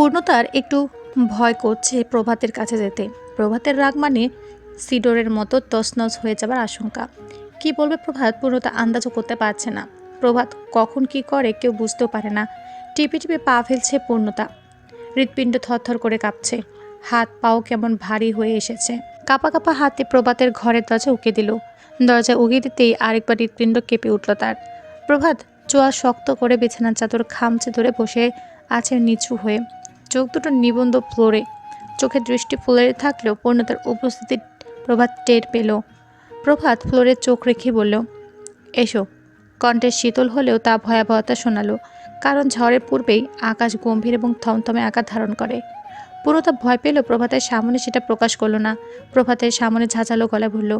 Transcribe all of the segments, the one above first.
পূর্ণতার একটু ভয় করছে প্রভাতের কাছে যেতে। প্রভাতের রাগ মানে সিডোরের মতো তছনছ হয়ে যাবার আশঙ্কা। কি বলবে প্রভাত? পূর্ণতা আন্দাজও করতে পারছে না। প্রভাত কখন কি করে কেউ বুঝতেও পারে না। টিপে টিপে পা ফেলছে পূর্ণতা। হৃৎপিণ্ড থরথর করে কাঁপছে। হাত পাও কেমন ভারী হয়ে এসেছে। কাপা কাপা হাতে প্রভাতের ঘরের দরজা উকে দিল। দরজা উগে দিতেই আরেকবার হৃৎপিণ্ড কেঁপে উঠল তার। প্রভাত, চোয়া শক্ত করে বিছানার চাদর খামচে ধরে বসে আছে নিচু হয়ে। চোখ দুটো নিবন্ধ ফ্লোরে। চোখের দৃষ্টি ফ্লোরে থাকলেও পূর্ণতার উপস্থিতি প্রভাত টের পেল। প্রভাত ফ্লোরে চোখ রেখে বলল, এসো। কণ্ঠের শীতল হলেও তা ভয়াবহতা শোনালো, কারণ ঝড়ের পূর্বেই আকাশ গম্ভীর এবং থমথমে আকার ধারণ করে। পূর্ণতা ভয় পেল প্রভাতের সামনে সেটা প্রকাশ করল না। প্রভাতের সামনে ঝাঁঝালো গলায় বলল,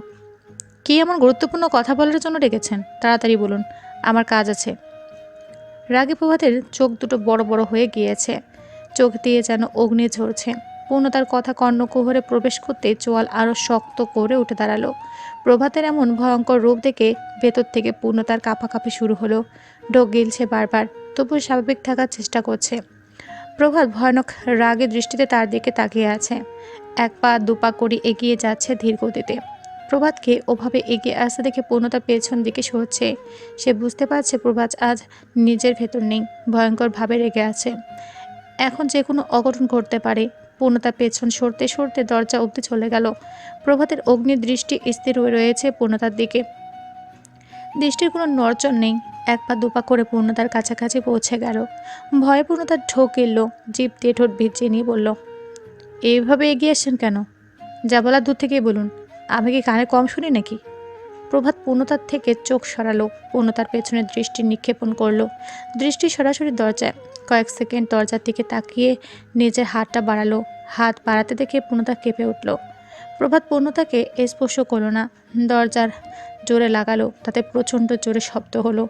কি এমন গুরুত্বপূর্ণ কথা বলার জন্য ডেকেছেন? তাড়াতাড়ি বলুন, আমার কাজ আছে। রাগে প্রভাতের চোখ দুটো বড় বড় হয়ে গিয়েছে। চোখ দিয়ে যেন অগ্নি ঝরছে। পূর্ণতার কথা কর্ণকুহরে প্রবেশ করতে চোয়াল আরও শক্ত করে উঠে দাঁড়াল। প্রভাতের এমন ভয়ঙ্কর রূপ দেখে ভেতর থেকে পূর্ণতার কাঁপাকাঁপি শুরু হলো। ডোক গিলছে বারবার তবু স্বাভাবিক থাকার চেষ্টা করছে। প্রভাত ভয়ানক রাগে দৃষ্টিতে তার দিকে তাকিয়ে আছে। এক পা দুপা করে এগিয়ে যাচ্ছে ধীর গতিতে। প্রভাতকে ওভাবে এগিয়ে আসতে দেখে পূর্ণতা পেছন দিকে সরছে। সে বুঝতে পারছে প্রভাত আজ নিজের ভেতর নেই, ভয়ঙ্করভাবে রেগে আছে। এখন যে কোনো অঘটন ঘটতে পারে। পূর্ণতা পেছন সরতে সরতে দরজা অবধি চলে গেল। প্রভাতের অগ্নি দৃষ্টি স্থির রয়েছে পূর্ণতার দিকে। দৃষ্টির কোনো নড়চড় নেই। এক পা দুপা করে পূর্ণতার কাছাকাছি পৌঁছে গেল। ভয়ে পূর্ণতার ঢোক এলো। জিপ দিয়ে ঠোঁট ভিজিয়ে নিয়ে বলল, এইভাবে এগিয়ে আসছেন কেন? যা বলার দূর থেকেই বলুন। আমি কি কানে কম শুনি নাকি? প্রভাত পূর্ণতার থেকে চোখ সরালো। পূর্ণতার পেছনে দৃষ্টি নিক্ষেপণ করল। দৃষ্টি সরাসরি দরজায় কয়েক সেকেন্ড দরজার দিকে তাকিয়ে নিজের হাতটা বাড়ালো। হাত বাড়াতে দেখে পূর্ণতা কেঁপে উঠল। প্রভাত পূর্ণতাকে স্পর্শ করল না। দরজার জোরে লাগালো, তাতে প্রচণ্ড জোরে শব্দ হলো।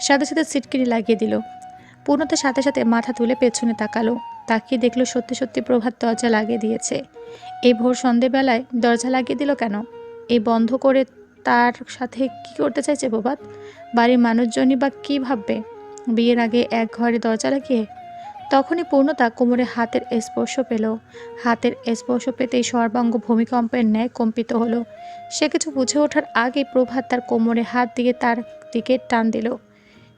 সাথে সাথে সিটকিনি লাগিয়ে দিল। পূর্ণতার সাথে সাথে মাথা তুলে পেছনে তাকালো। তাকিয়ে দেখল, সত্যি সত্যি প্রভাত দরজা লাগিয়ে দিয়েছে। এই ভোর সন্ধেবেলায় দরজা লাগিয়ে দিল কেন? এই বন্ধ করে তার সাথে কি করতে চাইছে প্রভাত? বাড়ির মানুষজনই বা কী ভাববে? বিয়ের আগে এক ঘরে দরজা লাগিয়ে তখনই পূর্ণতা কোমরে হাতের স্পর্শ পেল। হাতের স্পর্শ পেতেই সর্বাঙ্গ ভূমিকম্পের ন্যায় কম্পিত হলো। সে কিছু বুঝে ওঠার আগে প্রভাত তার কোমরে হাত দিয়ে তার দিকে টান দিল।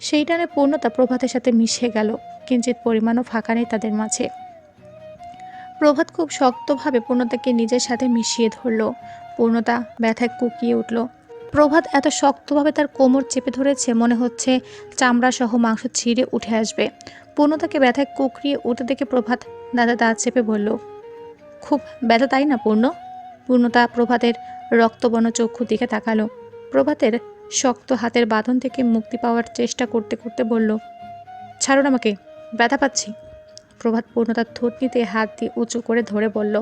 সেই টানে পূর্ণতা প্রভাতের সাথে মিশে গেল। কিঞ্চিত পরিমাণও ফাঁকা নেই তাদের মাঝে। প্রভাত খুব শক্তভাবে পূর্ণতাকে নিজের সাথে মিশিয়ে ধরল। পূর্ণতা ব্যথায় কুকিয়ে উঠল। প্রভাত এত শক্তভাবে তার কোমর চেপে ধরেছে, মনে হচ্ছে চামড়া সহ মাংস ছিঁড়ে উঠে আসবে। পূর্ণতাকে ব্যথায় কুকরিয়ে উঠে দেখে প্রভাত দাদা দাঁত চেপে বলল, খুব ব্যথা তাই না, পূর্ণ? পূর্ণতা প্রভাতের রক্তবর্ণ চক্ষু দিকে তাকালো। প্রভাতের শক্ত হাতের বাঁধন থেকে মুক্তি পাওয়ার চেষ্টা করতে করতে বলল, ছাড়ুন আমাকে, ব্যথা পাচ্ছি। প্রভাত পূর্ণতার থুতনিতে হাত দিয়ে উঁচু করে ধরে বলল,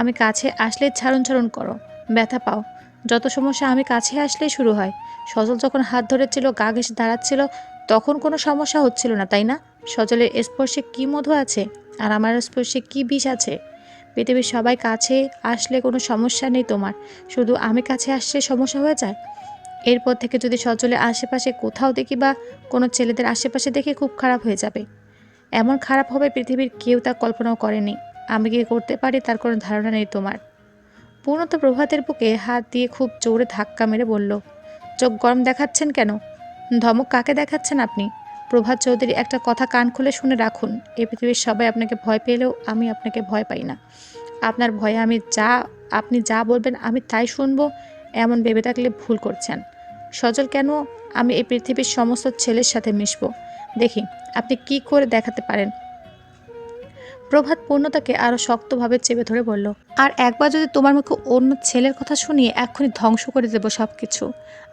আমি কাছে আসলে ছাড়ুন ছাড়ুন করো, ব্যথা পাও। যত সমস্যা আমি কাছে আসলেই শুরু হয়। সজল যখন হাত ধরেছিল, গা ঘেসে দাঁড়াচ্ছিল, তখন কোনো সমস্যা হচ্ছিল না, তাই না? সজলের স্পর্শে কি মধু আছে? আর আমার স্পর্শে কি বিষ আছে? পৃথিবীর সবাই কাছে আসলে কোনো সমস্যা নেই তোমার। শুধু আমি কাছে আসলে সমস্যা হয়ে যায়? এরপর থেকে যদি সজলের আশেপাশে কোথাও দেখি বা কোনো ছেলেদের আশেপাশে দেখে খুব খারাপ হয়ে যাবে। এমন খারাপ হবে পৃথিবীর কেউ তা কল্পনাও করেনি। আমি কি করতে পারি তার কোনো ধারণা নেই তোমার। পূর্ণত প্রভাতের বুকে হাত দিয়ে খুব জোরে ধাক্কা মেরে বলল, চোখ গরম দেখাচ্ছেন কেন? ধমক কাকে দেখাচ্ছেন আপনি? প্রভাত চৌধুরী, একটা কথা কান খুলে শুনে রাখুন। এই পৃথিবীর সবাই আপনাকে ভয় পেলেও আমি আপনাকে ভয় পাই না। আপনার ভয়ে আমি যা, আপনি যা বলবেন আমি তাই শুনব, এমন ভেবে থাকলে ভুল করছেন। সজল, কেন আমি এই পৃথিবীর সমস্ত ছেলের সাথে মিশবো? দেখি, আপনি কি করে দেখাতে পারেন? প্রভাত পূর্ণতাকে আরও শক্তভাবে চেপে ধরে বলল, আর একবার যদি তোমার মুখে অন্য ছেলের কথা শুনিয়ে এক্ষুনি ধ্বংস করে দেবো সব কিছু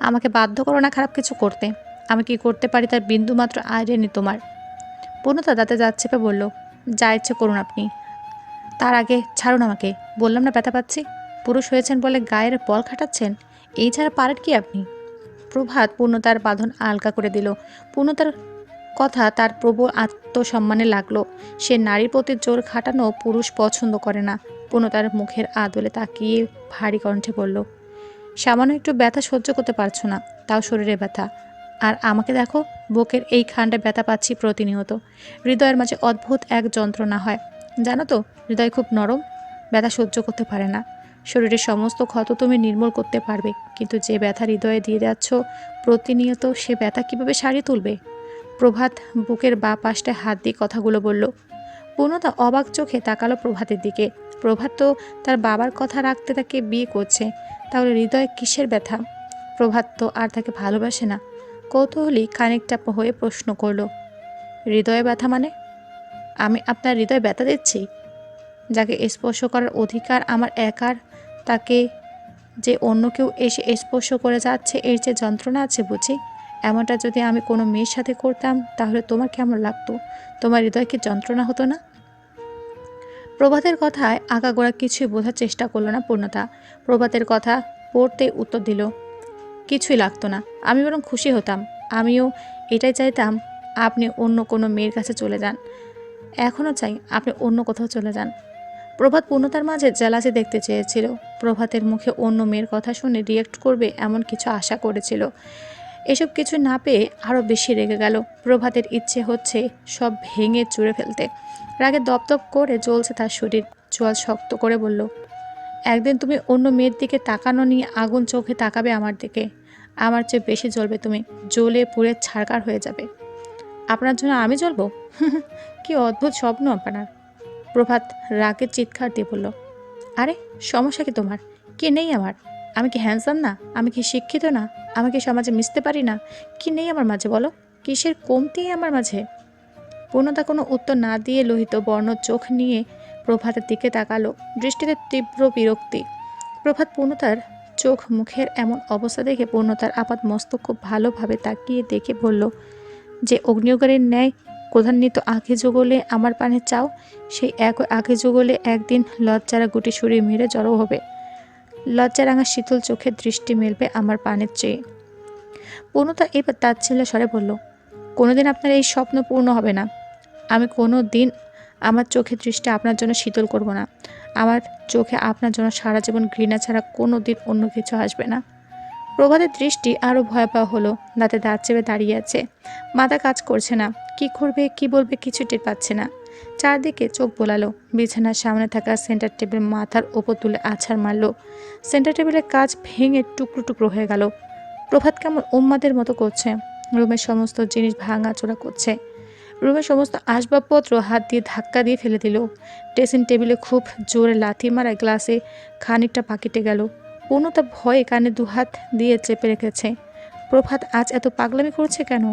আমাকে বাধ্য করো না খারাপ কিছু করতে। আমি কি করতে পারি তার বিন্দুমাত্র নেই তোমার। পূর্ণতা দাঁতে দাঁত চেপে বলল, যা ইচ্ছে করুন আপনি। তার আগে ছাড়ুন আমাকে। বললাম না ব্যথা পাচ্ছি? পুরুষ হয়েছেন বলে গায়ের বল খাটাচ্ছেন? এই ছাড়া পারেন কি আপনি? প্রভাত পূর্ণতার বাঁধন আলগা করে দিল। পূর্ণতার কথা তার প্রবল আত্মসম্মানে লাগল। সে নারীর প্রতি জোর খাটানো পুরুষ পছন্দ করে না। পূর্ণতার মুখের আদলে তাকিয়ে ভারী কণ্ঠে বলল, সামান্য একটু ব্যথা সহ্য করতে পারছ না, তাও শরীরে ব্যথা। আর আমাকে দেখো, বুকের এই খান্ডে ব্যথা পাচ্ছি প্রতিনিয়ত। হৃদয়ের মাঝে অদ্ভুত এক যন্ত্রণা হয়। জানো তো, হৃদয় খুব নরম, ব্যথা সহ্য করতে পারে না। শরীরের সমস্ত ক্ষত তুমি নির্মূল করতে পারবে। কিন্তু যে ব্যথা হৃদয়ে দিয়ে যাচ্ছ, প্রতিনিয়ত সে ব্যথা কীভাবে সারিয়ে তুলবে? প্রভাত বুকের বা পাশটায় হাত দিয়ে কথাগুলো বলল। পূর্ণতা অবাক চোখে তাকালো প্রভাতের দিকে। প্রভাত তো তার বাবার কথা রাখতে তাকে বিয়ে করছে। তাহলে হৃদয় কিসের ব্যথা? প্রভাত তো আর তাকে ভালোবাসে না। কৌতূহলী খানিকটা হয়ে প্রশ্ন করল, হৃদয়ে ব্যথা মানে? আমি আপনার হৃদয়ে ব্যথা দিচ্ছি? যাকে স্পর্শ করার অধিকার আমার একার, তাকে যে অন্য কেউ এসে স্পর্শ করে যাচ্ছে এর যে যন্ত্রণা আছে বুঝি? এমনটা যদি আমি কোনো মেয়ের সাথে করতাম, তাহলে তোমার কেমন লাগতো? তোমার হৃদয় কি যন্ত্রণা হতো না? প্রভাতের কথায় আগাগোড়া কিছুই বোঝার চেষ্টা করল না পূর্ণতা। প্রভাতের কথা পড়তে উত্তর দিল, কিছুই লাগতো না। আমি বরং খুশি হতাম। আমিও এটাই চাইতাম, আপনি অন্য কোনো মেয়ের কাছে চলে যান। এখনও চাই আপনি অন্য কোথাও চলে যান। প্রভাত পূর্ণতার মাঝে জেলাসি দেখতে চেয়েছিল। প্রভাতের মুখে অন্য মেয়ের কথা শুনে রিয়েক্ট করবে এমন কিছু আশা করেছিল। এসব কিছু না পেয়ে আরও বেশি রেগে গেল। প্রভাতের ইচ্ছে হচ্ছে সব ভেঙে চুড়ে ফেলতে। রাগে দপদপ করে জ্বলছে তার শরীর। চোয়াল শক্ত করে বলল, একদিন তুমি অন্য মেয়ের দিকে তাকানো নিয়ে আগুন চোখে তাকাবে আমার দিকে। আমার চেয়ে বেশি জ্বলবে তুমি। জ্বলে পুড়ে ছাড়কার হয়ে যাবে। আপনার জন্য আমি জ্বলবো? কি অদ্ভুত স্বপ্ন আপনার। প্রভাত রাগের চিৎকার দিয়ে বলল, আরে, সমস্যা কি তোমার? কে নেই আমার? আমি কি হ্যান্ডসাম না? আমি কি শিক্ষিত না? আমি কি সমাজে মিশতে পারি না? কি নেই আমার মাঝে বলো? কিসের কমতি আমার মাঝে? পূর্ণতা কোনো উত্তর না দিয়ে লোহিত বর্ণ চোখ নিয়ে প্রভাতের দিকে তাকালো। দৃষ্টিতে তীব্র বিরক্তি। প্রভাত পূর্ণতার চোখ মুখের এমন অবস্থা দেখে পূর্ণতার আপাত মস্তক খুব ভালোভাবে তাকিয়ে দেখে বলল, যে অগ্নিয়োগারের ন্যায় ক্রধান্বিত আঁখে যুগলে আমার পানে চাও, সেই এক আঁখে যুগলে একদিন লজ্জারা গুটি সরিয়ে মেরে জড়ো হবে। লজ্জারাঙা শীতল চোখের দৃষ্টি মেলবে আমার পানের চেয়ে। পূর্ণতা এবার তাচ্ছিল্য স্বরে বলল, কোনোদিন আপনার এই স্বপ্ন পূর্ণ হবে না। আমি কোনো দিন আমার চোখের দৃষ্টি আপনার জন্য শীতল করব না। আমার চোখে আপনার জন্য সারা জীবন ঘৃণা ছাড়া কোনো দিন অন্য কিছু আসবে না। প্রভাতের দৃষ্টি আরও ভয়াবহ হলো, দাঁতে দাঁত চেপে দাঁড়িয়ে আছে। মাথা কাজ করছে না। কি করবে, কি বলবে কিছু টের পাচ্ছে না। চারদিকে চোখ বোলালো। বিছানার সামনে থাকা সেন্টার টেবিল মাথার ওপর তুলে আছাড় মারলো। সেন্টার টেবিলের কাজ ভেঙে টুকরো টুকরো হয়ে গেল। প্রভাত কেমন উম্মাদের মতো করছে। রুমের সমস্ত জিনিস ভাঙা চোরা করছে। রুমের সমস্ত আসবাবপত্র হাত দিয়ে ধাক্কা দিয়ে ফেলে দিল। ড্রেসিং টেবিলে খুব জোরে লাথি মারা গ্লাসে খানিকটা পাকিটে গেল। পূর্ণতা ভয়ে কানে দুহাত দিয়ে চেপে রেখেছে। প্রভাত আজ এত পাগলামি করছে কেন?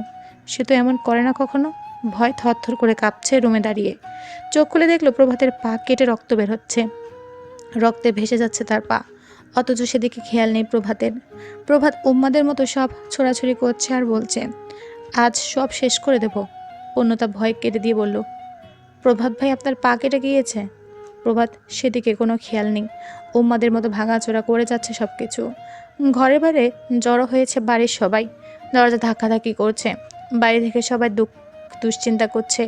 সে তো এমন করে না কখনো? ভয় থরথর করে কাঁপছে রুমে দাঁড়িয়ে। চোখ খুলে দেখল প্রভাতের পা কেটে রক্ত বের হচ্ছে। রক্তে ভেসে যাচ্ছে তার পা। অথচ সেদিকে খেয়াল নেই প্রভাতের। প্রভাত উম্মাদের মতো সব ছোড়াছড়ি করছে আর বলছে, আজ সব শেষ করে দেব। পূর্ণতা ভয় কেটে দিয়ে বলল, প্রভাত ভাই, আপনার পা কেটে গিয়েছে? প্রভাত, সেদিকে কোনো খেয়াল নেই। উম্মাদের মতো ভাঙাচোরা করে যাচ্ছে সব কিছু ঘরে বাইরে জড়ো হয়েছে বাড়ির সবাই। দরজা ধাক্কাধাক্কি করছে। বাড়ি থেকে সবাই দুঃখ দুশ্চিন্তা করছে।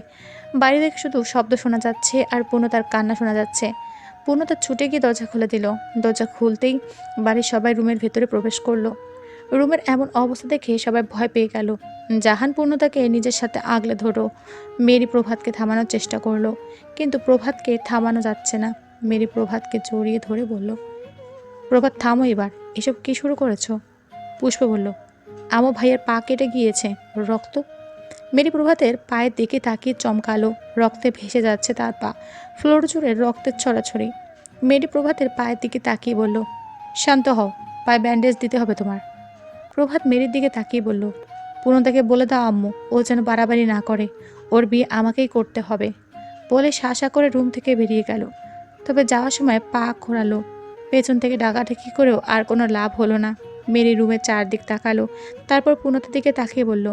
বাড়ি থেকে শুধু শব্দ শোনা যাচ্ছে আর পূর্ণতার কান্না শোনা যাচ্ছে। পূর্ণতা ছুটে গিয়ে দরজা খুলে দিল। দরজা খুলতেই বাড়ির সবাই রুমের ভেতরে প্রবেশ করল। রুমের এমন অবস্থা দেখে সবাই ভয় পেয়ে গেল। জাহান পূর্ণতাকে নিজের সাথে আগলে ধরো। মেরি প্রভাতকে থামানোর চেষ্টা করল। কিন্তু প্রভাতকে থামানো যাচ্ছে না। মেরি প্রভাতকে জড়িয়ে ধরে বলল, প্রভাত, থামো এবার। এসব কি শুরু করেছ? পুষ্প বলল, আমো ভাইয়ের পা কেটে গিয়েছে। রক্ত মেরি প্রভাতের পায়ের দিকে তাকিয়ে চমকালো, রক্তে ভেসে যাচ্ছে তার পা, ফ্লোর জুড়ে রক্তের ছড়াছড়ি। মেরি প্রভাতের পায়ের দিকে তাকিয়ে বলল, শান্ত হও, পায়ে ব্যান্ডেজ দিতে হবে তোমার। প্রভাত মেরির দিকে তাকিয়ে বলল পূর্ণতাকে বলে দাও আম্মু, ও যেন বাড়াবাড়ি না করে, ওর বিয়ে আমাকেই করতে হবে। বলে শাসা করে রুম থেকে বেরিয়ে গেল। তবে যাওয়ার সময় পা খোঁড়ালো পেছন থেকে ডাকাডাকি করেও আর কোনো লাভ হলো না। মেরি রুমের চারদিক তাকালো, তারপর পূর্ণতার দিকে তাকিয়ে বলল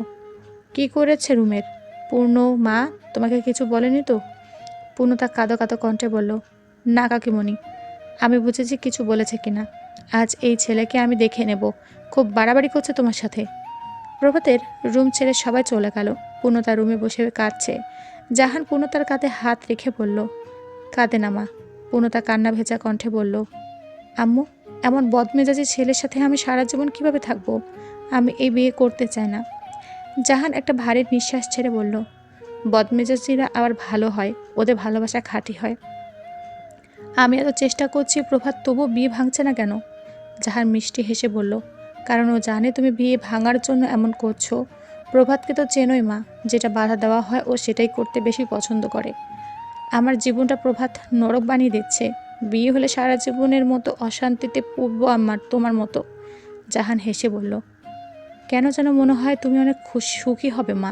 কি করেছে রুমের? পূর্ণ মা তোমাকে কিছু বলেনি তো? পূর্ণতা কাঁদো কাঁদো কণ্ঠে বলল, না কাকিমণি, আমি বুঝেছি কিছু বলেছে কিনা। আজ এই ছেলেকে আমি দেখে নেব। খুব বাড়াবাড়ি করছে তোমার সাথে। প্রভাতের রুম ছেড়ে সবাই চলে গেল। পূর্ণ তার রুমে বসে কাঁদছে। জাহান পূর্ণ তার কাঁধে হাত রেখে বলল, কাঁদে না মা। পূর্ণতা কান্না ভেজা কণ্ঠে বলল, আম্মু, এমন বদমেজাজি ছেলের সাথে আমি সারা জীবন কীভাবে থাকব? আমি এই বিয়ে করতে চাই না। জাহান একটা ভারী নিঃশ্বাস ছেড়ে বলল, বদমেজাজিরা আবার ভালো হয়, ওদের ভালোবাসা খাঁটি হয়। আমি এত চেষ্টা করছি, প্রভাত তবু বিয়ে ভাঙছে না কেন? জাহান মিষ্টি হেসে বলল, কারণ ও জানে তুমি বিয়ে ভাঙার জন্য এমন করছ। প্রভাতকে তো চেনোই মা, যেটা বাধা দেওয়া হয় ও সেটাই করতে বেশি পছন্দ করে। আমার জীবনটা প্রভাত নরক বানিয়ে দিচ্ছে। বিয়ে হলে সারা জীবনের মতো অশান্তিতে পূর্ব আমার, তোমার মতো। জাহান হেসে বলল কেন যেন মনে হয় তুমি অনেক খুশি, সুখী হবে, মা।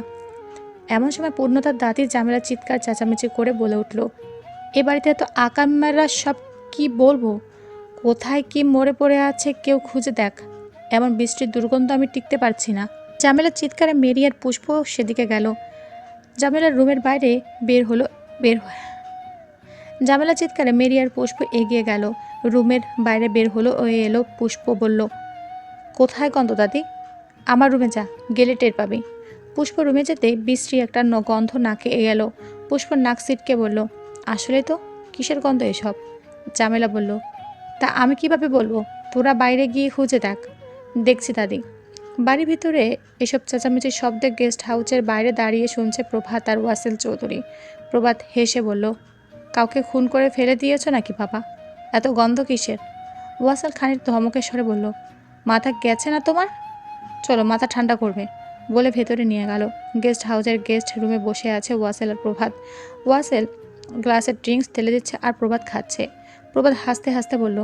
এমন সময় পূর্ণতার দাঁতির জামেলা চিৎকার, চেঁচামেচি করে বলে উঠল, এ বাড়িতে এত আকাম্মারা সব কি বলব? কোথায় কি মরে পড়ে আছে কেউ খুঁজে দেখ। এমন বৃষ্টির দুর্গন্ধ আমি টিকতে পারছি না। জামেলার চিৎকারে মেরিয়ার পুষ্প সেদিকে গেল। জামেলার রুমের বাইরে বের হলো, বের জামেলা চিৎকারে মেরিয়ার পুষ্প এগিয়ে গেল। রুমের বাইরে বের হলো ও এলো পুষ্প, বলল, কোথায় গন্ধ দাদি? আমার রুমে যা, গেলে টের পাবি। পুষ্প রুমে যেতে বিশ্রী একটা গন্ধ নাকে গেল পুষ্প নাক সিটকে বলল, আসলে তো? কিসের গন্ধ এসব? জামেলা বলল, তা আমি কীভাবে বলব? তোরা বাইরে গিয়ে খুঁজে দেখ। দেখছি দাদি। বাড়ির ভিতরে এসব চেঁচামেচির শব্দে গেস্ট হাউসের বাইরে দাঁড়িয়ে শুনছে প্রভাত আর ওয়াসেল চৌধুরী। প্রভাত হেসে বলল, কাউকে খুন করে ফেলে দিয়েছ নাকি বাবা? এত গন্ধ কিসের? ওয়াসেল খানিক ধমকেশ্বরে বলল, মাথা গেছে না তোমার? চলো, মাথা ঠান্ডা করবে, বলে ভেতরে নিয়ে গেল। গেস্ট হাউসের গেস্ট রুমে বসে আছে ওয়াসেল আর প্রভাত। ওয়াসেল গ্লাসের ড্রিঙ্কস ঢেলে দিচ্ছে আর প্রভাত খাচ্ছে। প্রভাত হাসতে হাসতে বলল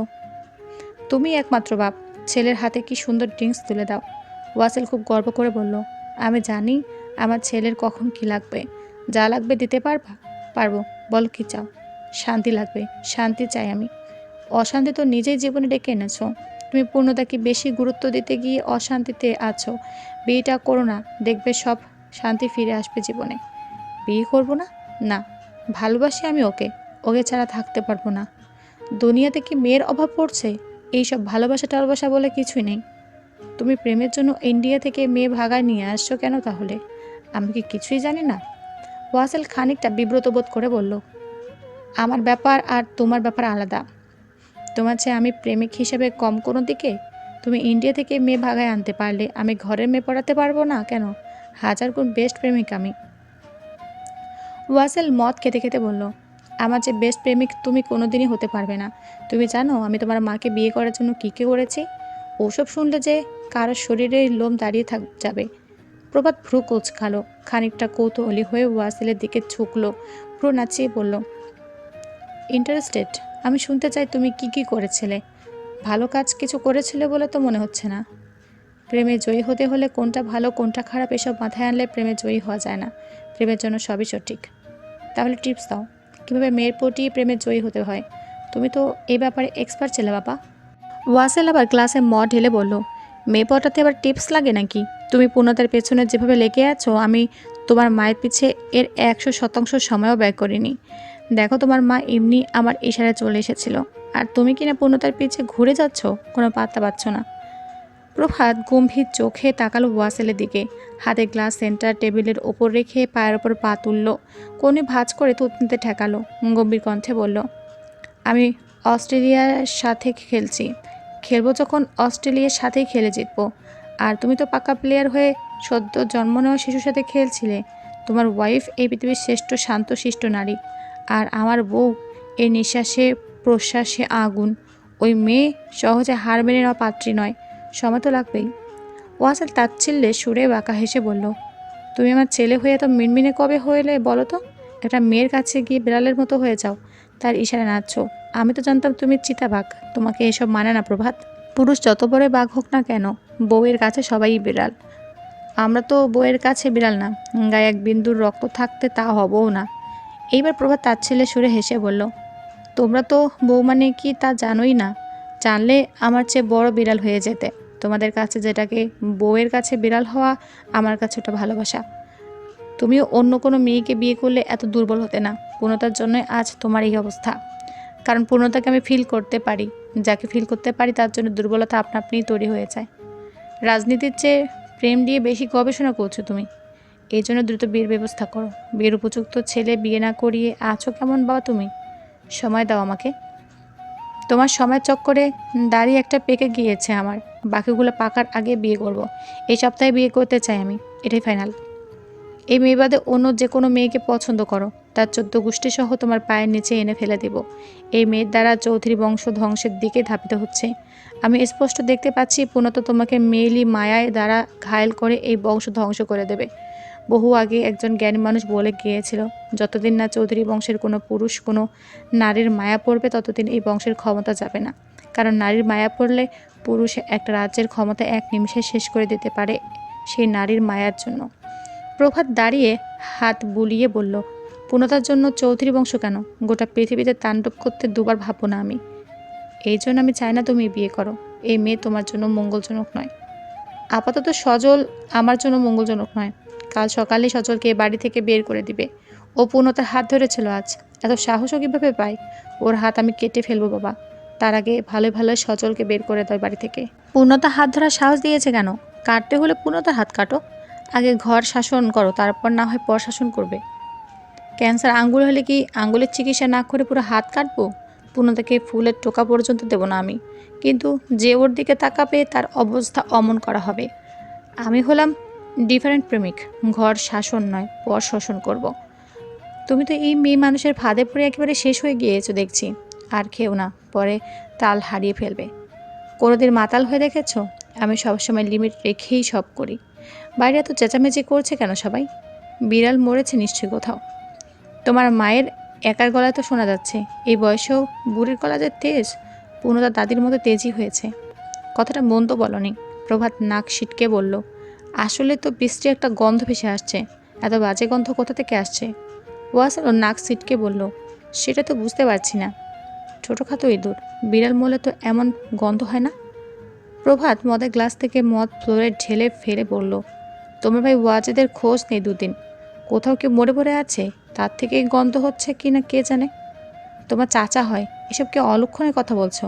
তুমি একমাত্র বাপ, ছেলের হাতে কি সুন্দর ড্রিঙ্কস তুলে দাও? ওয়াসেল খুব গর্ব করে বলল, আমি জানি, আমার ছেলের কখন কি লাগবে। যা লাগবে দিতে পারবা? পারব, বল কি চাও? শান্তি লাগবে, শান্তি চাই আমি। অশান্তি তো নিজেই জীবনে ডেকে এনেছো। তুমি পূর্ণতাকে বেশি গুরুত্ব দিতে গিয়ে অশান্তিতে আছো। বিয়েটা করো না, দেখবে সব শান্তি ফিরে আসবে জীবনে। বিয়ে করব না? না, ভালোবাসি আমি ওকে ওকে ছাড়া থাকতে পারব না। দুনিয়াতে কি মেয়ের অভাব পড়ছে? এইসব ভালোবাসা টালবাসা বলে কিছুই নেই। তুমি প্রেমের জন্য ইন্ডিয়া থেকে মেয়ে ভাগায় নিয়ে আসছো কেন তাহলে? আমি কি কিছুই জানি না? ওয়াসেল খানিকটা বিব্রত বোধ করে বলল, আমার ব্যাপার আর তোমার ব্যাপার আলাদা। তোমার চেয়ে আমি প্রেমিক হিসেবে কম কোনো দিকে? তুমি ইন্ডিয়া থেকে মেয়ে ভাগায় আনতে পারলে আমি ঘরের মেয়ে পড়াতে পারব না কেন? হাজার গুণ বেস্ট প্রেমিক আমি। ওয়াসেল মদ খেতে খেতে বলল, আমার যে বেস্ট প্রেমিক তুমি কোনোদিনই হতে পারবে না। তুমি জানো আমি তোমার মাকে বিয়ে করার জন্য কী কী করেছি? ওসব শুনলে যে কারোর শরীরের লোম দাঁড়িয়ে থাক যাবে। প্রভাত ভ্রু কোচকালো, খানিকটা কৌতূহলী হয়ে ওয়াসেলের দিকে ঝুঁকলো। ভ্রু নাচিয়ে বলল ইন্টারেস্টেড আমি শুনতে চাই তুমি কি কি করেছিলে। ভালো কাজ কিছু করেছিলে বলে তো মনে হচ্ছে না। প্রেমে জয়ী হতে হলে কোনটা ভালো, কোনটা খারাপ এসব মাথায় আনলে প্রেমে জয়ী হওয়া যায় না। প্রেমের জন্য সবই সঠিক। তাহলে টিপস দাও, কীভাবে মেয়ের পটিয়ে প্রেমে জয়ী হতে হয়? তুমি তো এই ব্যাপারে এক্সপার্ট ছিলে বাবা। ওয়াসেল আবার ক্লাসে মদ ঢেলে বলল, মেয়ে পটাতে আবার টিপস লাগে নাকি? তুমি পূর্ণতার পেছনে যেভাবে লেগে আছো, আমি তোমার মায়ের পিছে এর একশো শতাংশ সময়ও ব্যয় করিনি। দেখো তোমার মা এমনি আমার ইশারায় চলে এসেছিল। আর তুমি কিনা পূর্ণতার পিছে ঘুরে যাচ্ছ? কোনো পাত্তা পাচ্ছ না। প্রভাত গম্ভীর চোখে তাকালো ওয়াসেলের দিকে। হাতে গ্লাস সেন্টার টেবিলের ওপর রেখে পায়ের ওপর পা তুলল। কোণে ভাঁজ করে তুতনিতে ঠেকালো। গম্ভীর কণ্ঠে বলল, আমি অস্ট্রেলিয়ার সাথে খেলছি। খেলব যখন অস্ট্রেলিয়ার সাথেই খেলে জিতবো। আর তুমি তো পাকা প্লেয়ার হয়ে সদ্য জন্ম নেওয়া শিশুর সাথে খেলছিলে। তোমার ওয়াইফ এই পৃথিবীর শ্রেষ্ঠ শান্তশিষ্ট নারী। আর আমার বউ এর নিঃশ্বাসে প্রশ্বাসে আগুন। ওই মেয়ে সহজে হার মেনে নেওয়া পাত্রী নয়, সময় তো লাগবেই। ওয়াসেল তাচ্ছিল্যে সুরে বাঁকা হেসে বলল, তুমি আমার ছেলে হয়ে এত মিনমিনে কবে হইলে বলো তো? একটা মেয়ের কাছে গিয়ে বিড়ালের মতো হয়ে যাও। তার ইশারা নাচছো। আমি তো জানতাম তুমি চিতাবাঘ। তোমাকে এসব মানে না প্রভাত। পুরুষ যত বড় বাঘ হোক না কেন, বউয়ের কাছে সবাই বিড়াল। আমরা তো বউয়ের কাছে বিড়াল না। গায়ে এক বিন্দুর রক্ত থাকতে তা হবও না। এইবার প্রভাত তার ছেলে সুরে হেসে বলল, তোমরা তো বউ মানে কি তা জানোই না? জানলে আমার চেয়ে বড় বিড়াল হয়ে যেতে। তোমাদের কাছে যেটাকে বউয়ের কাছে বিড়াল হওয়া, আমার কাছে ওটা ভালোবাসা। তুমিও অন্য কোনো মেয়েকে বিয়ে করলে এত দুর্বল হতে না। পূর্ণতার জন্য আজ তোমার এই অবস্থা। কারণ পূর্ণতাকে আমি ফিল করতে পারি। যাকে ফিল করতে পারি, তার জন্য দুর্বলতা আপনা আপনিই তৈরি হয়ে যায়। রাজনীতির চেয়ে প্রেম দিয়ে বেশি গবেষণা করছ তুমি। এই জন্য দ্রুত বিয়ের ব্যবস্থা করো। বিয়ের উপযুক্ত ছেলে বিয়ে না করিয়ে আছো কেমন বাবা তুমি? সময় দাও আমাকে। তোমার সময় চক্করে দাড়ি একটা পেকে গিয়েছে আমার। বাকিগুলো পাকার আগে বিয়ে করব। এই সপ্তাহে বিয়ে করতে চাই আমি। এটাই ফাইনাল। এই মেয়ে বাদে অন্য যে কোনো মেয়েকে পছন্দ করো। তার চোদ্দ গোষ্ঠী সহ তোমার পায়ের নিচে এনে ফেলে দেব। এই মেয়ের দ্বারা চৌধুরী বংশ ধ্বংসের দিকে ধাবিত হচ্ছে। আমি স্পষ্ট দেখতে পাচ্ছি পুনত তোমাকে মেয়েলি মায়ায় দ্বারা ঘায়েল করে এই বংশ ধ্বংস করে দেবে। বহু আগে একজন জ্ঞানী মানুষ বলে গিয়েছিল, যতদিন না চৌধুরী বংশের কোনো পুরুষ, কোনো নারীর মায়া পড়বে, ততদিন এই বংশের ক্ষমতা যাবে না। কারণ নারীর মায়া পড়লে পুরুষ একটা রাজ্যের ক্ষমতা এক নিমিষে শেষ করে দিতে পারে সেই নারীর মায়ার জন্য। প্রভাত দাঁড়িয়ে হাত বুলিয়ে বলল পূর্ণতার জন্য চৌধুরী বংশ কেন? গোটা পৃথিবীতে তাণ্ডব করতে দুবার ভাববো না আমি। এই জন্য আমি চাই না তুমি বিয়ে করো। এই মেয়ে তোমার জন্য মঙ্গলজনক নয়। আপাতত সজল আমার জন্য মঙ্গলজনক নয়। কাল সকালে সজলকে এ বাড়ি থেকে বের করে দিবে। ও পূর্ণতার হাত ধরেছিল আজ। এত সাহসও কীভাবে পাই ওর হাত আমি কেটে ফেলব, বাবা। তার আগে ভালো ভালো সজলকে বের করে দেয় বাড়ি থেকে। পূর্ণতা হাত ধরার সাহস দিয়েছে কেন? কাটতে হলে পূর্ণতার হাত কাটো। আগে ঘর শাসন করো, তারপর না হয় পর শাসন করবে। ক্যান্সার আঙ্গুল হলে কি আঙ্গুলের চিকিৎসা না করে পুরো হাত কাটবো? পূর্ণতাকে ফুলের টোকা পর্যন্ত দেবো না আমি। কিন্তু যে ওর দিকে তাকাবে, তার অবস্থা অমন করা হবে। আমি হলাম ডিফারেন্ট প্রেমিক। ঘর, শাসন নয়, পর শাসন করব। তুমি তো এই মেয়ে মানুষের ফাঁদে পড়ে একেবারে শেষ হয়ে গিয়েছো দেখছি। আর খেও না, পরে তাল হারিয়ে ফেলবে। কোনোদিন মাতাল হয়ে দেখেছ? আমি সবসময় লিমিট রেখেই সব করি। বাইরে এত চেঁচামেচি করছে কেন সবাই? বিড়াল মরেছে নিশ্চয়ই কোথাও। তোমার মায়ের একার গলায় তো শোনা যাচ্ছে। এই বয়সেও বুড়ির গলা যে তেজ পূর্ণতা দাদির মতো তেজই হয়েছে। কথাটা মন তো বলনি। প্রভাত নাক সিটকে বলল আসলে তো বৃষ্টি একটা গন্ধ ভেসে আসছে। এত বাজে গন্ধ কোথা থেকে আসছে? ও আসলে নাক সিটকে বলল, সেটা তো বুঝতে পারছি না। ছোটোখাটো ইঁদুর, বিড়াল মলে তো এমন গন্ধ হয় না? প্রভাত মদের গ্লাস থেকে মদ ফ্লোরে ঢেলে ফেলে বলল, তোমার ভাই ওয়াজেদের খোঁজ নেই দুদিন। কোথাও কেউ মরে পড়ে আছে? তার থেকে গন্ধ হচ্ছে কি না কে জানে? তোমার চাচা হয়, এসব কি অলক্ষণে কথা বলছো?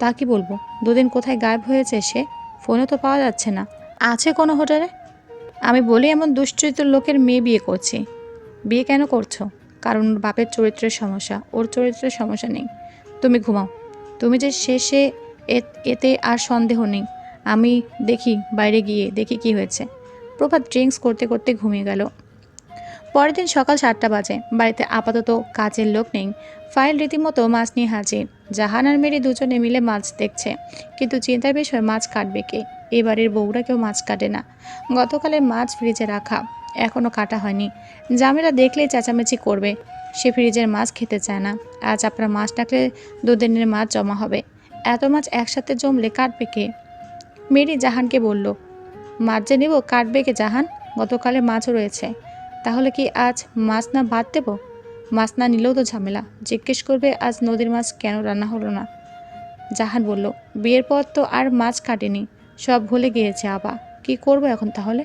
তা কি বলব? দুদিন কোথায় গায়েব হয়েছে সে? ফোনে তো পাওয়া যাচ্ছে না। আছে কোনো হোটেলে? আমি বলি এমন দুশ্চরিত্র লোকের মেয়ে বিয়ে করছি। বিয়ে কেন করছ? কারণ ওর বাপের চরিত্রের সমস্যা, ওর চরিত্রের সমস্যা নেই। তুমি ঘুমাও। তুমি যে শেষে এতে আর সন্দেহ নেই। আমি দেখি বাইরে গিয়ে, দেখি কি হয়েছে। প্রভাত ড্রিঙ্কস করতে করতে ঘুমিয়ে গেল। পরের দিন সকাল সাতটা বাজে। বাড়িতে আপাতত কাজের লোক নেই। ফাইল রীতিমতো মাছ নিয়ে হাজির। জাহান আর মেরি দুজনে মিলে মাছ দেখছে। কিন্তু চিন্তার বিষয় মাছ কাটবে কে? এবারের বউরা কেউ মাছ কাটে না। গতকালের মাছ ফ্রিজে রাখা এখনও কাটা হয়নি। জামেরা দেখলেই চেঁচামেচি করবে, সে ফ্রিজের মাছ খেতে চায় না। আজ আপনার মাছ ডাকলে দুদিনের মাছ জমা হবে। এত মাছ একসাথে জমলে কাটবে কে? মেরি জাহানকে বলল, মাছ যে নেব, কাটবে কে জাহান? গতকালে মাছও রয়েছে। তাহলে কি আজ মাছ না ভাত দেবো? মাছ না নিলেও তো ঝামেলা। জিজ্ঞেস করবে, আজ নদীর মাছ কেন রান্না হলো না? জাহান বলল, বিয়ের পর তো আর মাছ কাটেনি। সব ভুলে গিয়েছে আবা। কি করব এখন তাহলে?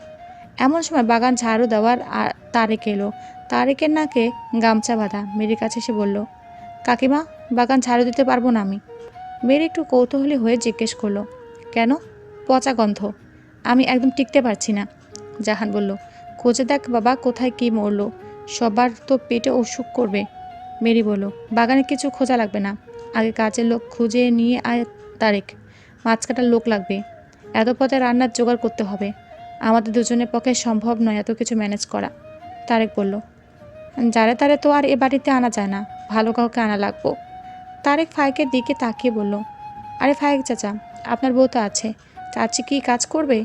এমন সময় বাগান ঝাড়ু দেওয়ার আর তারেক এলো। তারেকের নাকে গামছা বাঁধা। মেরির কাছে এসে বলল, কাকিমা, বাগান ঝাড়ু দিতে পারব না আমি। মেয়ের একটু কৌতূহলী হয়ে জিজ্ঞেস করল, কেন? পচা গন্ধ। আমি একদম টিকতে পারছি না। জাহান বলল, খুঁজে দেখ বাবা কোথায় কি মরলো। সবার তো পেটে অসুখ করবে। মেরি বলল, বাগানে কিছু খোঁজা লাগবে না। আগে কাজের লোক খুঁজে নিয়ে আয় তারেক। মাছ কাটার লোক লাগবে। এত পথে রান্নার জোগাড় করতে হবে। আমাদের দুজনের পক্ষে সম্ভব নয় এত কিছু ম্যানেজ করা। তারেক বলল, যারে তারে তো আর এ বাড়িতে আনা যায় না, ভালো কাউকে আনা লাগবো। তারেক ফায়েকের দিকে তাকিয়ে বলল, আরে ফায়েক চাচা, আপনার বউ তো আছে, চাচি কি কাজ করবে?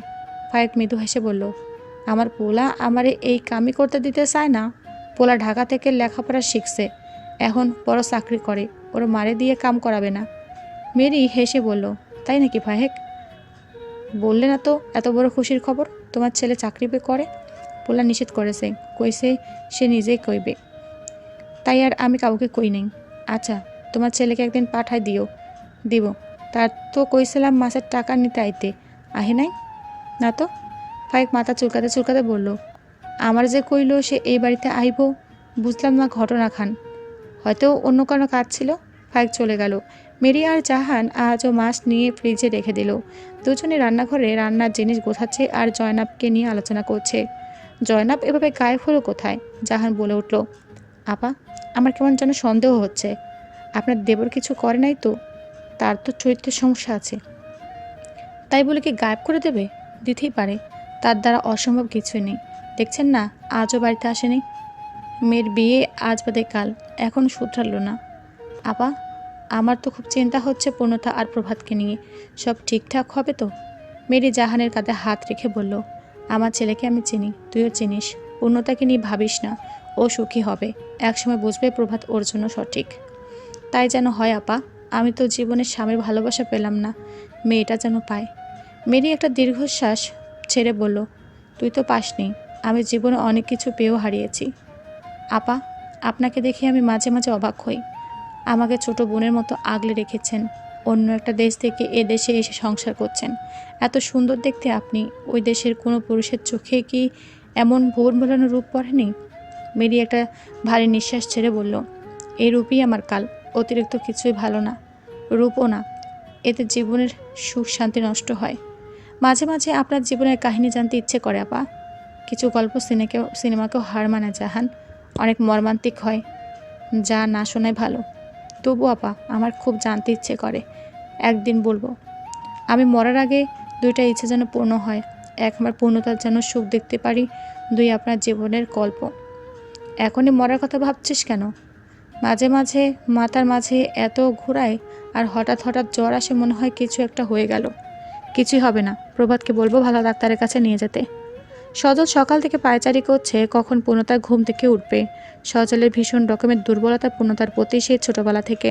ফায়েক মৃদু হেসে বলল, আমার পোলা আমারে এই কামই করতে দিতে চায় না। পোলা ঢাকা থেকে লেখাপড়া শিখছে, এখন বড় চাকরি করে, ওর মারে দিয়ে কাম করাবে না। মেরি হেসে বলল, তাই নাকি ফাহেক বললে না তো, এত বড় খুশির খবর? তোমার ছেলে চাকরি পে করে? পোলা নিষেধ করেছে। কইছে সে নিজেই কইবে। তাই আর আমি কাউকে কই নেই। আচ্ছা তোমার ছেলেকে একদিন পাঠাই দিও। দিব। তার তো কইছিলাম মাসের টাকা নিতে আইতে। আহে নাই? না তো? ফাইক মাথা চুলকাতে চুলকাতে বলল, আমার যে কইল সে এই বাড়িতে আইব, বুঝলাম না ঘটনা খান হয়তো অন্য কোনো কাজ ছিল? ফাইক চলে গেল। মেরি আর জাহান আজও মাছ নিয়ে ফ্রিজে রেখে দিল। দুজনে রান্নাঘরে রান্নার জিনিস গোছাচ্ছে আর জয়নাবকে নিয়ে আলোচনা করছে। জয়নাব এভাবে গায়েব হলো কোথায়? জাহান বলে উঠল, আপা, আমার কেমন যেন সন্দেহ হচ্ছে। আপনার দেবর কিছু করে নাই তো? তার তো চরিত্রের সমস্যা আছে। তাই বলে কি গায়েব করে দেবে? দিতেই পারে। তার দ্বারা অসম্ভব কিছুই নেই। দেখছেন না, আজও বাড়িতে আসেনি? মেয়ের বিয়ে আজ বাদে কাল। এখন শুধরালো না। আপা আমার তো খুব চিন্তা হচ্ছে পূর্ণতা আর প্রভাতকে নিয়ে। সব ঠিকঠাক হবে তো? মেরি জাহানের কাঁধে হাত রেখে বলল, আমার ছেলেকে আমি চিনি, তুইও চিনিস। পূর্ণতাকে নিয়ে ভাবিস না, ও সুখী হবে। একসময় বুঝবে প্রভাত ওর জন্য সঠিক। তাই যেন হয় আপা, আমি তো জীবনে স্বামীর ভালোবাসা পেলাম না, মেয়েটা যেন পায়। মেরি একটা দীর্ঘশ্বাস ছেড়ে বলল, তুই তো পাসনি, আমি জীবনে অনেক কিছু পেয়েও হারিয়েছি। আপা, আপনাকে দেখে আমি মাঝে মাঝে অবাক হই। আমাকে ছোট বোনের মতো আগলে রেখেছেন। অন্য একটা দেশ থেকে এ দেশে এসে সংসার করছেন। এত সুন্দর দেখতে আপনি। ওই দেশের কোনো পুরুষের চোখে কি এমন ভোর মেলানো রূপ পড়েনি? মেরি একটা ভারী নিঃশ্বাস ছেড়ে বলল এই রূপই আমার কাল। অতিরিক্ত কিছুই ভালো না। রূপও না। এতে জীবনের সুখ শান্তি নষ্ট হয়। মাঝে মাঝে আপনার জীবনের কাহিনী জানতে ইচ্ছে করে, আপা। কিছু গল্প সিনেকেও সিনেমাকেও হার মানে জাহান। অনেক মর্মান্তিক হয়। যা না শোনায় ভালো। তবু আপা, আমার খুব জানতে ইচ্ছে করে। একদিন বলব, আমি মরার আগে দুইটা ইচ্ছে যেন পূর্ণ হয়। এক আমার পূর্ণতার যেন সুখ দেখতে পারি, দুই আপনার জীবনের গল্প। এখনই মরার কথা ভাবছিস কেন? মাঝে মাঝে মাথার মাঝে এত ঘোরায়, আর হঠাৎ হঠাৎ জ্বর আসে মনে হয় কিছু একটা হয়ে গেল। কিছুই হবে না, প্রভাতকে বলব ভালো ডাক্তারের কাছে নিয়ে যেতে। সজল সকাল থেকে পায়চারি করছে, কখন পূর্ণতার ঘুম থেকে উঠবে? সজলের ভীষণ রকমের দুর্বলতা পূর্ণতার প্রতি সে ছোটবেলা থেকে।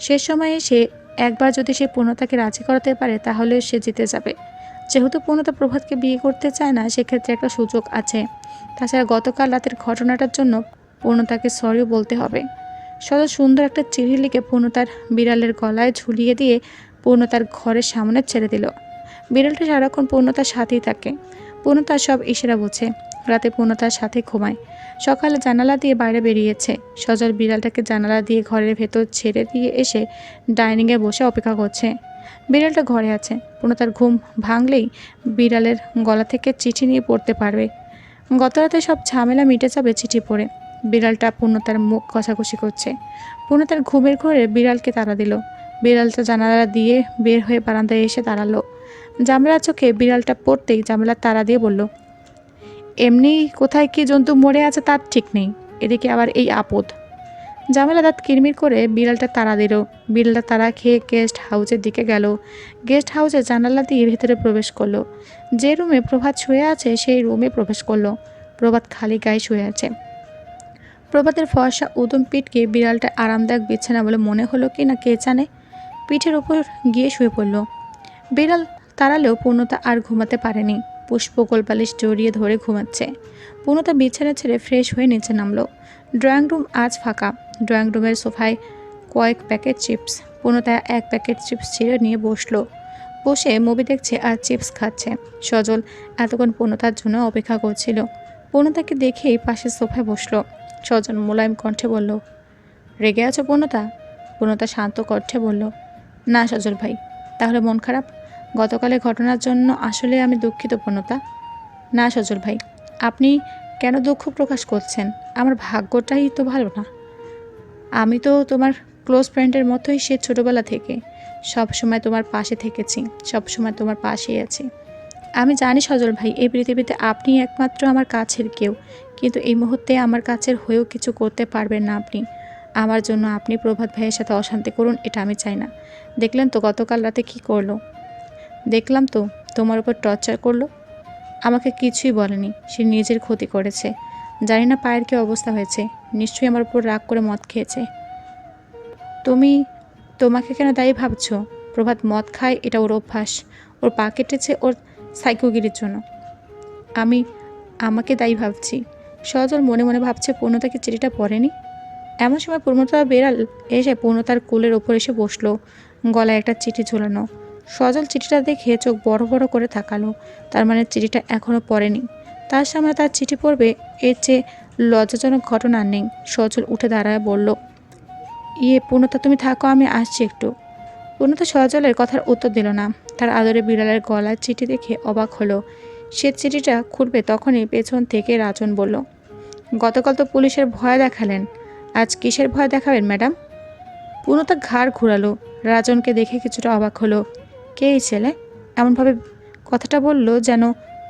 শেষ সময়ে সে একবার যদি সে পূর্ণতাকে রাজি করাতে পারে, তাহলে সে জিতে যাবে। যেহেতু পূর্ণতা প্রভাতকে বিয়ে করতে চায় না, সেক্ষেত্রে একটা সুযোগ আছে। তাছাড়া গতকাল রাতের ঘটনাটার জন্য পূর্ণতাকে সরিও বলতে হবে। সদা সুন্দর একটা চিঠি লিখে পূর্ণতার বিড়ালের গলায় ঝুলিয়ে দিয়ে পূর্ণতার ঘরের সামনে ছেড়ে দিল। বিড়ালটা সারাক্ষণ পূর্ণতার সাথেই থাকে। পূর্ণতা সব ইশারা বোঝে। রাতে পূর্ণতার সাথে ঘুমায়। সকালে জানালা দিয়ে বাইরে বেরিয়েছে। সজল বিড়ালটাকে জানালা দিয়ে ঘরের ভেতর ছেড়ে দিয়ে এসে ডাইনিংয়ে বসে অপেক্ষা করছে। বিড়ালটা ঘরে আছে। পূর্ণতার ঘুম ভাঙলেই বিড়ালের গলা থেকে চিঠি নিয়ে পড়তে পারবে। গত রাতে সব ঝামেলা মিটে যাবে চিঠি পড়ে। বিড়ালটা পূর্ণতার মুখ কষাকষি করছে। পূর্ণতার ঘুমের ঘরে বিড়ালকে তাড়া দিল। বিড়ালটা জানালা দিয়ে বের হয়ে বারান্দায় এসে দাঁড়াল। জামেলার চোখে বিড়ালটা পড়তেই জামেলা তারা দিয়ে বলল, এমনি কোথায় কি জন্তু মরে আছে তার ঠিক নেই। এদিকে আবার এই আপদ। জামেলা দাঁত কিরমির করে বিড়ালটা তাড়া দিল। বিড়ালটা তাড়া খেয়ে গেস্ট হাউসের দিকে গেল। গেস্ট হাউসে জানালা দিয়ে ভেতরে প্রবেশ করল। যে রুমে প্রভাত শুয়ে আছে, সেই রুমে প্রবেশ করল। প্রভাত খালি গায়ে শুয়ে আছে। প্রভাতের ফর্সা উদম পিঠকে বিড়ালটা আরামদায়ক বিছানা বলে মনে হলো কি না কে জানে? পিঠের উপর গিয়ে শুয়ে পড়ল। বিড়াল তাড়ালেও পূর্ণতা আর ঘুমাতে পারেনি। পুষ্পকল বালিশ জড়িয়ে ধরে ঘুমাচ্ছে। পূর্ণতা বিছানা ছেড়ে ফ্রেশ হয়ে নিচে নামলো। ড্রয়িং রুম আজ ফাঁকা। ড্রয়িং রুমের সোফায় কয়েক প্যাকেট চিপস। পূর্ণতা এক প্যাকেট চিপস ছিঁড়ে নিয়ে বসল। বসে মুভি দেখছে আর চিপস খাচ্ছে। সজল এতক্ষণ পূর্ণতার জন্য অপেক্ষা করছিল। পূর্ণতাকে দেখেই পাশের সোফায় বসল। সজল মোলায়েম কণ্ঠে বলল, রেগে আছো পূর্ণতা? পূর্ণতা শান্ত কণ্ঠে বলল, না সজল ভাই, তাহলে মন খারাপ? গতকালের ঘটনার জন্য আসলে আমি দুঃখিত, পূর্ণতা। না, সজল ভাই, আপনি কেন দুঃখ প্রকাশ করছেন? আমার ভাগ্যটাই তো ভালো না। আমি তো তোমার ক্লোজ ফ্রেন্ডের মতোই সে ছোটোবেলা থেকে। সব সময় তোমার পাশে থেকেছি, সব সময় তোমার পাশেই আছি। আমি জানি সজল ভাই, এই পৃথিবীতে আপনি একমাত্র আমার কাছের কেউ। কিন্তু এই মুহূর্তে আমার কাছের হয়েও কিছু করতে পারবেন না আপনি। আমার জন্য আপনি প্রভাত ভাইয়ের সাথে অশান্তি করুন, এটা আমি চাই না। দেখলেন তো গতকাল রাতে কি করল? দেখলাম তো তোমার উপর টর্চার করল। আমাকে কিছুই বলেনি, সে নিজের ক্ষতি করেছে। জানি না পায়ের কী অবস্থা হয়েছে, নিশ্চয়ই আমার উপর রাগ করে মদ খেয়েছে। তুমি, তোমাকে কেন দায়ী ভাবছ? প্রভাত মদ খায়, এটা ওর অভ্যাস। ওর পা কেটেছে ওর সাইকোগিরির জন্য। আমি, আমাকে দায়ী ভাবছি। সজল মনে মনে ভাবছে পূর্ণতাকে চিঠিটা পড়েনি। এমন সময় পূর্ণতা বেড়াল, এসে পূর্ণতার কোলের ওপর এসে বসল, গলায় একটা চিঠি ঝোলানো। সজল চিঠিটা দেখে চোখ বড় বড় করে তাকালো। তার মানে চিঠিটা এখনও পড়েনি। তার সামনে তার চিঠি পড়বে, এর চেয়ে লজ্জাজনক ঘটনা নেই। সজল উঠে দাঁড়ায় বলল ইয়ে পূর্ণতা তুমি থাকো, আমি আসছি একটু। পূর্ণতা সজলের কথার উত্তর দিল না। তার আদরে বিড়ালের গলার চিঠি দেখে অবাক হলো। সে চিঠিটা খুলবে তখনই পেছন থেকে রাজন বলল, গতকাল তো পুলিশের ভয় দেখালেন। আজ কিসের ভয় দেখাবেন, ম্যাডাম? পূর্ণতা ঘাড় ঘুরালো। রাজনকে দেখে কিছুটা অবাক হলো। কে এই ছেলে? এমনভাবে কথাটা বলল যেন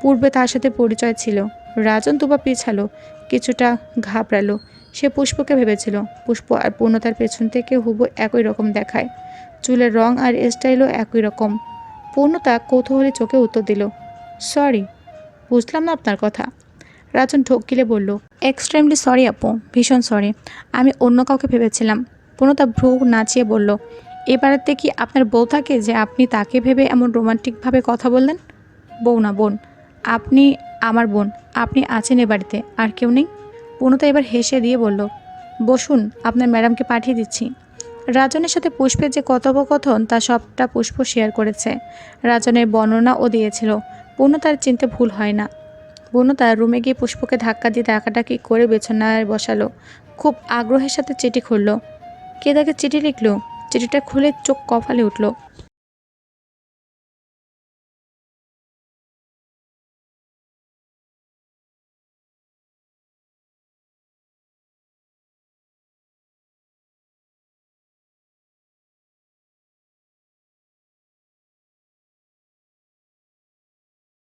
পূর্বে তার সাথে পরিচয় ছিল। রাজন দুবা পিছালো, কিছুটা ঘাবড়ালো। সে পুষ্পকে ভেবেছিল, পুষ্প আর পূর্ণতার পেছন থেকে হুবু একই রকম দেখায়। চুলের রং আর স্টাইলও একই রকম। পূর্ণতা কৌতূহলী চোখে উত্তর দিল, সরি, বুঝলাম না আপনার কথা। রাজন ঠকিলে বলল, এক্সট্রিমলি সরি আপু, ভীষণ সরি। আমি অন্য কাউকে ভেবেছিলাম। পূর্ণতা ভ্রু নাচিয়ে বলল এবারেতে কি আপনার বউ থাকে যে আপনি তাকে ভেবে এমন রোমান্টিকভাবে কথা বললেন? বউ না, বোন। আপনি আমার বোন, আপনি আছেন এ বাড়িতে, আর কেউ নেই? পূর্ণতা এবার হেসে দিয়ে বলল, বসুন, আপনার ম্যাডামকে পাঠিয়ে দিচ্ছি। রাজনের সাথে পুষ্পের যে কথোপকথন, তা সবটা পুষ্প শেয়ার করেছে। রাজনের বর্ণনাও দিয়েছিল। পূর্ণতার চিনতে ভুল হয় না। পূর্ণতা রুমে গিয়ে পুষ্পকে ধাক্কা দিয়ে ডাকাডাকি করে বিছানায় বসালো। খুব আগ্রহের সাথে চিঠি খুলল। কে তাকে চিঠি লিখলো? চিঠিটা খুলে চোখ কপালে উঠল।